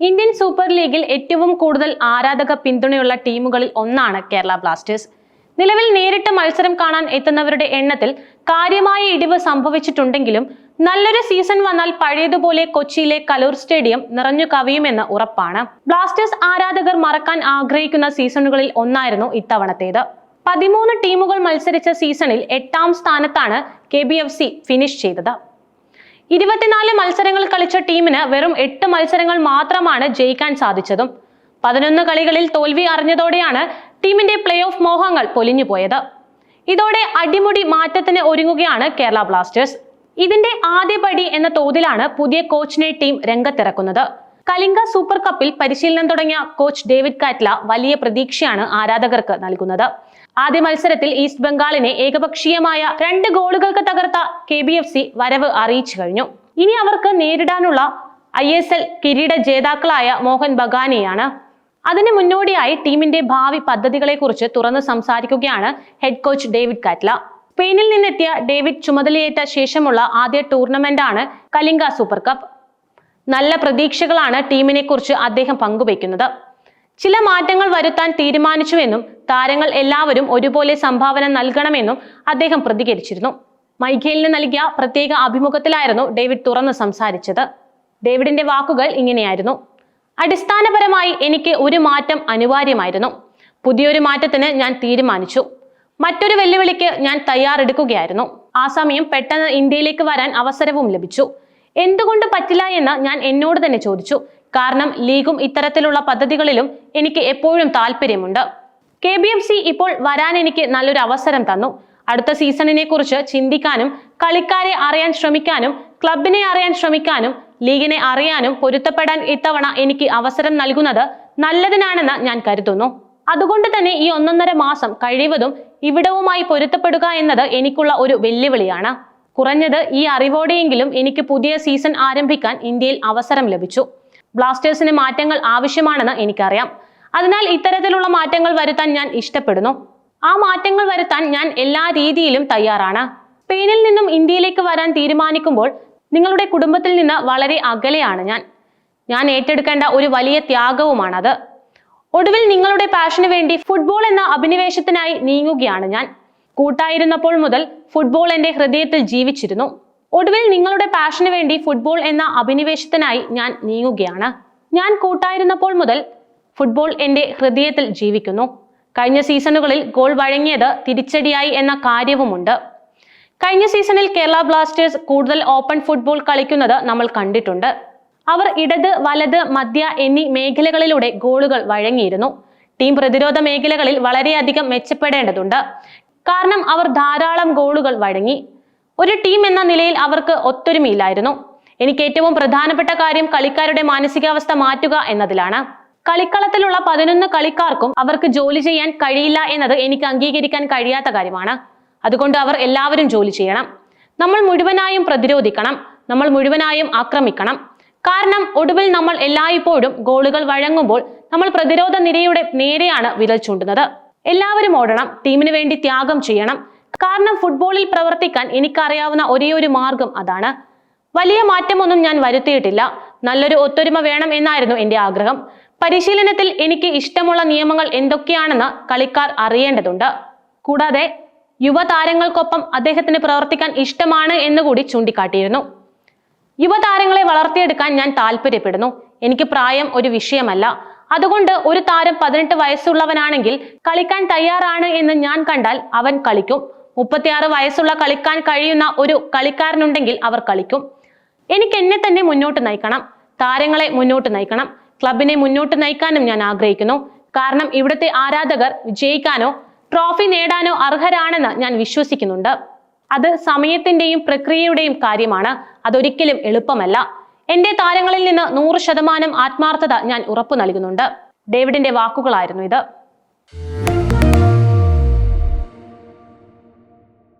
Indian super ലീഗിൽ ഏറ്റവും കൂടുതൽ ആരാധക പിന്തുണയുള്ള ടീമുകളിൽ ഒന്നാണ് കേരള ബ്ലാസ്റ്റേഴ്സ്. നിലവിൽ നേരിട്ട് മത്സരം കാണാൻ എത്തുന്നവരുടെ എണ്ണത്തിൽ കാര്യമായ ഇടിവ് സംഭവിച്ചിട്ടുണ്ടെങ്കിലും നല്ലൊരു സീസൺ വന്നാൽ പഴയതുപോലെ കൊച്ചിയിലെ കലൂർ സ്റ്റേഡിയം നിറഞ്ഞു കവിയുമെന്ന് ഉറപ്പാണ്. ബ്ലാസ്റ്റേഴ്സ് ആരാധകർ മറക്കാൻ ആഗ്രഹിക്കുന്ന സീസണുകളിൽ ഒന്നായിരുന്നു ഇത്തവണത്തേത്. പതിമൂന്ന് ടീമുകൾ മത്സരിച്ച സീസണിൽ എട്ടാം സ്ഥാനത്താണ് കെ ഫിനിഷ് ചെയ്തത്. ഇരുപത്തിനാല് മത്സരങ്ങൾ കളിച്ച ടീമിന് വെറും എട്ട് മത്സരങ്ങൾ മാത്രമാണ് ജയിക്കാൻ സാധിച്ചതും. പതിനൊന്ന് കളികളിൽ തോൽവി അറിഞ്ഞതോടെയാണ് ടീമിന്റെ പ്ലേ ഓഫ് മോഹങ്ങൾ പൊലിഞ്ഞുപോയത്. ഇതോടെ അടിമുടി മാറ്റത്തിന് ഒരുങ്ങുകയാണ് കേരള ബ്ലാസ്റ്റേഴ്സ്. ഇതിന്റെ ആദ്യപടി എന്ന തോതിലാണ് പുതിയ കോച്ചിനെ ടീം രംഗത്തിറക്കുന്നത്. കലിംഗ സൂപ്പർ കപ്പിൽ പരിശീലനം തുടങ്ങിയ കോച്ച് ഡേവിഡ് കാറ്റ്ല വലിയ പ്രതീക്ഷയാണ് ആരാധകർക്ക് നൽകുന്നത്. ആദ്യ മത്സരത്തിൽ ഈസ്റ്റ് ബംഗാളിനെ ഏകപക്ഷീയമായ രണ്ട് ഗോളുകൾക്ക് തകർത്ത കെ ബി എഫ് സി വരവ് അറിയിച്ചു കഴിഞ്ഞു. ഇനി അവർക്ക് നേരിടാനുള്ള ഐ എസ് എൽ കിരീട ജേതാക്കളായ മോഹൻ ബഗാനെയാണ്. അതിന് മുന്നോടിയായി ടീമിന്റെ ഭാവി പദ്ധതികളെ കുറിച്ച് തുറന്ന് സംസാരിക്കുകയാണ് ഹെഡ് കോച്ച് ഡേവിഡ് കാറ്റ്ല. സ്പെയിനിൽ നിന്നെത്തിയ ഡേവിഡ് ചുമതലയേറ്റ ശേഷമുള്ള ആദ്യ ടൂർണമെന്റ് ആണ് കലിംഗ സൂപ്പർ കപ്പ്. നല്ല പ്രതീക്ഷകളാണ് ടീമിനെ കുറിച്ച് അദ്ദേഹം പങ്കുവയ്ക്കുന്നത്. ചില മാറ്റങ്ങൾ വരുത്താൻ തീരുമാനിച്ചുവെന്നും താരങ്ങൾ എല്ലാവരും ഒരുപോലെ സംഭാവന നൽകണമെന്നും അദ്ദേഹം പ്രതികരിച്ചിരുന്നു. മൈഖേലിന് നൽകിയ പ്രത്യേക അഭിമുഖത്തിലായിരുന്നു ഡേവിഡ് തുറന്നു സംസാരിച്ചത്. ഡേവിഡിന്റെ വാക്കുകൾ ഇങ്ങനെയായിരുന്നു. അടിസ്ഥാനപരമായി എനിക്ക് ഒരു മാറ്റം അനിവാര്യമായിരുന്നു. പുതിയൊരു മാറ്റത്തിന് ഞാൻ തീരുമാനിച്ചു. മറ്റൊരു വെല്ലുവിളിക്ക് ഞാൻ തയ്യാറെടുക്കുകയായിരുന്നു. ആ സമയം പെട്ടെന്ന് ഇന്ത്യയിലേക്ക് വരാൻ അവസരവും ലഭിച്ചു. എന്തുകൊണ്ട് പറ്റില്ല എന്ന് ഞാൻ എന്നോട് തന്നെ ചോദിച്ചു. കാരണം ലീഗും ഇത്തരത്തിലുള്ള പദ്ധതികളിലും എനിക്ക് എപ്പോഴും താല്പര്യമുണ്ട്. കെ ബി എം സി ഇപ്പോൾ വരാൻ എനിക്ക് നല്ലൊരു അവസരം തന്നു. അടുത്ത സീസണിനെ കുറിച്ച് ചിന്തിക്കാനും കളിക്കാരെ അറിയാൻ ശ്രമിക്കാനും ക്ലബിനെ അറിയാൻ ശ്രമിക്കാനും ലീഗിനെ അറിയാനും പൊരുത്തപ്പെടാൻ ഇത്തവണ എനിക്ക് അവസരം നൽകുന്നത് നല്ലതിനാണെന്ന് ഞാൻ കരുതുന്നു. അതുകൊണ്ട് തന്നെ ഈ ഒന്നൊന്നര മാസം കഴിവതും ഇവിടവുമായി പൊരുത്തപ്പെടുക എന്നത് എനിക്കുള്ള ഒരു വെല്ലുവിളിയാണ്. കുറഞ്ഞത് ഈ അറിവോടെയെങ്കിലും എനിക്ക് പുതിയ സീസൺ ആരംഭിക്കാൻ ഇന്ത്യയിൽ അവസരം ലഭിച്ചു. ബ്ലാസ്റ്റേഴ്സിന് മാറ്റങ്ങൾ ആവശ്യമാണെന്ന് എനിക്കറിയാം. അതിനാൽ ഇത്തരത്തിലുള്ള മാറ്റങ്ങൾ വരുത്താൻ ഞാൻ ഇഷ്ടപ്പെടുന്നു. ആ മാറ്റങ്ങൾ വരുത്താൻ ഞാൻ എല്ലാ രീതിയിലും തയ്യാറാണ്. സ്പെയിനിൽ നിന്നും ഇന്ത്യയിലേക്ക് വരാൻ തീരുമാനിക്കുമ്പോൾ നിങ്ങളുടെ കുടുംബത്തിൽ നിന്ന് വളരെ അകലെയാണ് ഞാൻ. ഞാൻ ഏറ്റെടുക്കേണ്ട ഒരു വലിയ ത്യാഗവുമാണത്. ഒടുവിൽ നിങ്ങളുടെ പാഷന് വേണ്ടി ഫുട്ബോൾ എന്ന അഭിനിവേശത്തിനായി നീങ്ങുകയാണ് ഞാൻ. കൂട്ടായിരുന്നപ്പോൾ മുതൽ ഫുട്ബോൾ എന്റെ ഹൃദയത്തിൽ ജീവിച്ചിരുന്നു. ഒടുവിൽ നിങ്ങളുടെ പാഷന് വേണ്ടി ഫുട്ബോൾ എന്ന അഭിനിവേശത്തിനായി ഞാൻ നീങ്ങുകയാണ്. ഞാൻ കൂട്ടായിരുന്നപ്പോൾ മുതൽ ഫുട്ബോൾ എന്റെ ഹൃദയത്തിൽ ജീവിക്കുന്നു. കഴിഞ്ഞ സീസണുകളിൽ ഗോൾ വഴങ്ങിയത് തിരിച്ചടിയായി എന്ന കാര്യവുമുണ്ട്. കഴിഞ്ഞ സീസണിൽ കേരള ബ്ലാസ്റ്റേഴ്സ് കൂടുതൽ ഓപ്പൺ ഫുട്ബോൾ കളിക്കുന്നത് നമ്മൾ കണ്ടിട്ടുണ്ട്. അവർ ഇടത് വലത് മധ്യ എന്നീ മേഖലകളിലൂടെ ഗോളുകൾ വഴങ്ങിയിരുന്നു. ടീം പ്രതിരോധ മേഖലകളിൽ വളരെയധികം മെച്ചപ്പെടേണ്ടതുണ്ട്. കാരണം അവർ ധാരാളം ഗോളുകൾ വഴങ്ങി. ഒരു ടീം എന്ന നിലയിൽ അവർക്ക് ഒത്തൊരുമയില്ലായിരുന്നു. എനിക്ക് ഏറ്റവും പ്രധാനപ്പെട്ട കാര്യം കളിക്കാരുടെ മാനസികാവസ്ഥ മാറ്റുക എന്നതിലാണ്. കളിക്കളത്തിലുള്ള പതിനൊന്ന് കളിക്കാർക്കും അവർക്ക് ജോലി ചെയ്യാൻ കഴിയില്ല എന്നത് എനിക്ക് അംഗീകരിക്കാൻ കഴിയാത്ത കാര്യമാണ്. അതുകൊണ്ട് അവർ എല്ലാവരും ജോലി ചെയ്യണം. നമ്മൾ മുഴുവനായും പ്രതിരോധിക്കണം. നമ്മൾ മുഴുവനായും ആക്രമിക്കണം. കാരണം ഒടുവിൽ നമ്മൾ എല്ലായ്പ്പോഴും ഗോളുകൾ വഴങ്ങുമ്പോൾ നമ്മൾ പ്രതിരോധ നിരയുടെ നേരെയാണ് വിരൽ ചൂണ്ടുന്നത്. എല്ലാവരും ഓടണം. ടീമിന് വേണ്ടി ത്യാഗം ചെയ്യണം. കാരണം ഫുട്ബോളിൽ പ്രവർത്തിക്കാൻ എനിക്കറിയാവുന്ന ഒരേ ഒരു മാർഗം അതാണ്. വലിയ മാറ്റമൊന്നും ഞാൻ വരുത്തിയിട്ടില്ല. നല്ലൊരു ഒത്തൊരുമ വേണം എന്നായിരുന്നു എന്റെ ആഗ്രഹം. പരിശീലനത്തിൽ എനിക്ക് ഇഷ്ടമുള്ള നിയമങ്ങൾ എന്തൊക്കെയാണെന്ന് കളിക്കാർ അറിയേണ്ടതുണ്ട്. കൂടാതെ യുവതാരങ്ങൾക്കൊപ്പം അദ്ദേഹത്തിന് പ്രവർത്തിക്കാൻ ഇഷ്ടമാണ് എന്നുകൂടി ചൂണ്ടിക്കാട്ടിയിരുന്നു. യുവതാരങ്ങളെ വളർത്തിയെടുക്കാൻ ഞാൻ താല്പര്യപ്പെടുന്നു. എനിക്ക് പ്രായം ഒരു വിഷയമല്ല. അതുകൊണ്ട് ഒരു താരം പതിനെട്ട് വയസ്സുള്ളവനാണെങ്കിൽ കളിക്കാൻ തയ്യാറാണ് എന്ന് ഞാൻ കണ്ടാൽ അവൻ കളിക്കും. മുപ്പത്തിയാറ് വയസ്സുള്ള കളിക്കാൻ കഴിയുന്ന ഒരു കളിക്കാരനുണ്ടെങ്കിൽ അവർ കളിക്കും. എനിക്ക് എന്നെ തന്നെ മുന്നോട്ട് നയിക്കണം. താരങ്ങളെ മുന്നോട്ട് നയിക്കണം. ക്ലബിനെ മുന്നോട്ട് നയിക്കാനും ഞാൻ ആഗ്രഹിക്കുന്നു. കാരണം ഇവിടുത്തെ ആരാധകർ വിജയിക്കാനോ ട്രോഫി നേടാനോ അർഹരാണെന്ന് ഞാൻ വിശ്വസിക്കുന്നുണ്ട്. അത് സമയത്തിന്റെയും പ്രക്രിയയുടെയും കാര്യമാണ്. അതൊരിക്കലും എളുപ്പമല്ല. എന്റെ താരങ്ങളിൽ നിന്ന് നൂറ് ശതമാനം ആത്മാർത്ഥത ഞാൻ ഉറപ്പു നൽകുന്നുണ്ട്. ഡേവിഡിന്റെ വാക്കുകളായിരുന്നു ഇത്.